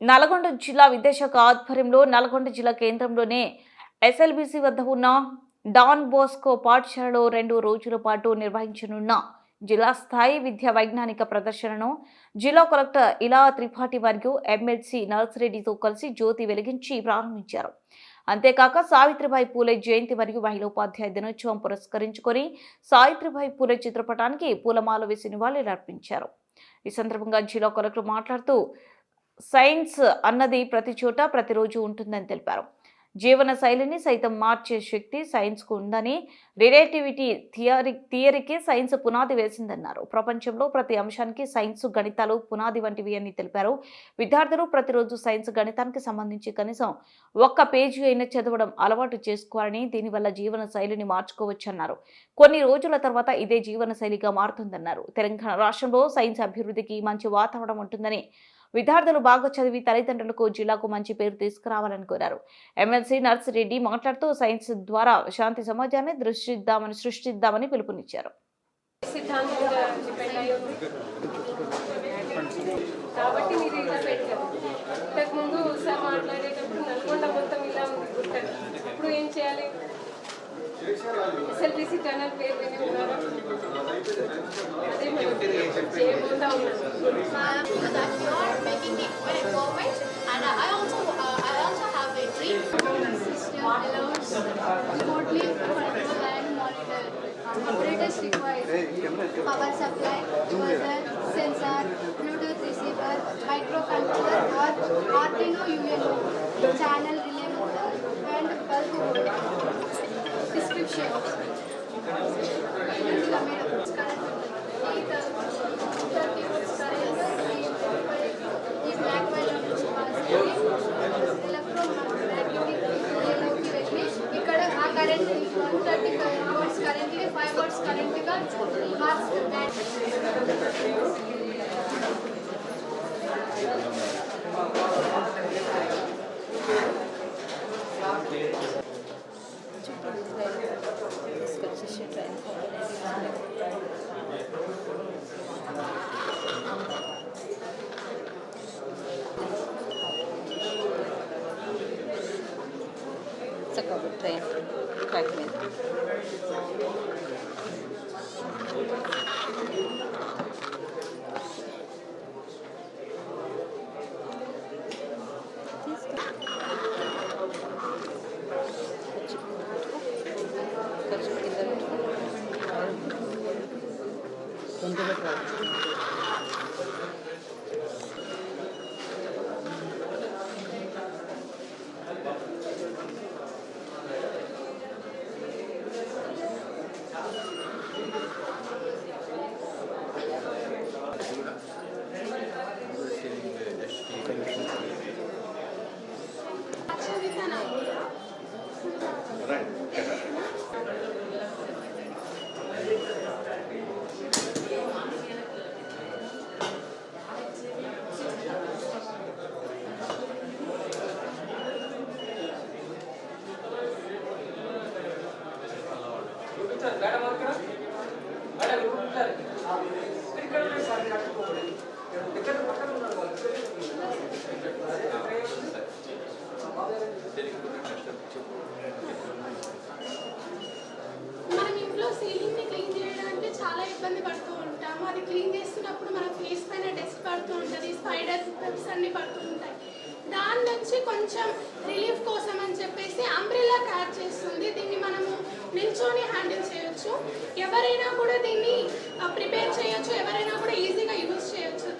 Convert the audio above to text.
నల్గొండ జిల్లా విద్యాశాఖ ఆధ్వర్యంలో నల్గొండ జిల్లా కేంద్రంలోనే ఎస్ఎల్బిసి వద్ద ఉన్న డాన్ బోస్కో పాఠశాలలో రెండు రోజుల పాటు నిర్వహించనున్న జిల్లా స్థాయి విద్యా వైజ్ఞానిక ప్రదర్శనను జిల్లా కలెక్టర్ ఇలా త్రిపాఠి మరియు ఎమ్మెల్సీ నర్సిరెడ్డితో కలిసి జ్యోతి వెలిగించి ప్రారంభించారు. అంతేకాక సావిత్రిబాయి పూలే జయంతి మరియు మహిళోపాధ్యాయ దినోత్సవం పురస్కరించుకొని సావిత్రిబాయి పూలే చిత్రపటానికి పూలమాల వేసి నివాళులర్పించారు. ఈ సందర్భంగా జిల్లా కలెక్టర్ మాట్లాడుతూ సైన్స్ అన్నది ప్రతి చోట ప్రతిరోజు ఉంటుందని తెలిపారు. జీవన శైలిని సైతం మార్చే శక్తి సైన్స్కు ఉందని రిలేటివిటీ థియరీ థియరీకి సైన్స్ పునాది వేసిందన్నారు. ప్రపంచంలో ప్రతి అంశానికి సైన్స్ గణితాలు పునాది వంటివి అని తెలిపారు. విద్యార్థులు ప్రతిరోజు సైన్స్ గణితానికి సంబంధించి కనీసం ఒక్క పేజీ అయినా చదవడం అలవాటు చేసుకోవాలని దీనివల్ల జీవన శైలిని మార్చుకోవచ్చన్నారు. కొన్ని రోజుల తర్వాత ఇదే జీవన శైలిగా మారుతుందన్నారు. తెలంగాణ రాష్ట్రంలో సైన్స్ అభివృద్ధికి మంచి వాతావరణం ఉంటుందని విద్యార్థులు బాగా చదివి తల్లిదండ్రులకు జిల్లాకు మంచి పేరు తీసుకురావాలని కోరారు. ఎమ్మెల్సీ నర్సిరెడ్డి మాట్లాడుతూ సైన్స్ ద్వారా శాంతి సమాజాన్ని దృష్టిద్దామని సృష్టిద్దామని పిలుపునిచ్చారు. కాబట్టి మీరు ఇలా పెట్టారు. ఇంతకుముందు సార్ మాట్లాడేటప్పుడు నల్గొండ మొత్తం ఇలా గుట్టలు. ఇప్పుడు ఏం చేయాలి? ఎస్ఎల్బిసి పేరు విని ఉన్నారా? అదే మనం ఉన్నాం bulb voltage. Description. Indica made current eight uh, 30 volts current. ఈ బ్లాక్ వైట్ ఎలక్ట్రోమాగ్నెటిక్ వెళ్ళి ఇక్కడ ఆ current one thirty five Thank you. esta cover tem fragmento. Gracias. right? Madam అక్కడ మేడం ఇక్కడ సార్ ఇబ్బంది పడుతూ ఉంటాము. అది క్లీన్ చేస్తున్నప్పుడు మన ఫేస్ పైన డస్ట్ పడుతూ ఉంటుంది స్పైడర్స్ వెబ్స్ అన్ని పడుతూ ఉంటాయి. దాని నుంచి కొంచెం రిలీఫ్ కోసం అని చెప్పేసి అంబ్రిల్లా క్యాచ్ చేస్తుంది. దీన్ని మనము నిల్చొని హ్యాండిల్ చేయొచ్చు. ఎవరైనా కూడా దీన్ని ప్రిపేర్ చేయొచ్చు. ఎవరైనా కూడా ఈజీగా యూజ్ చేయవచ్చు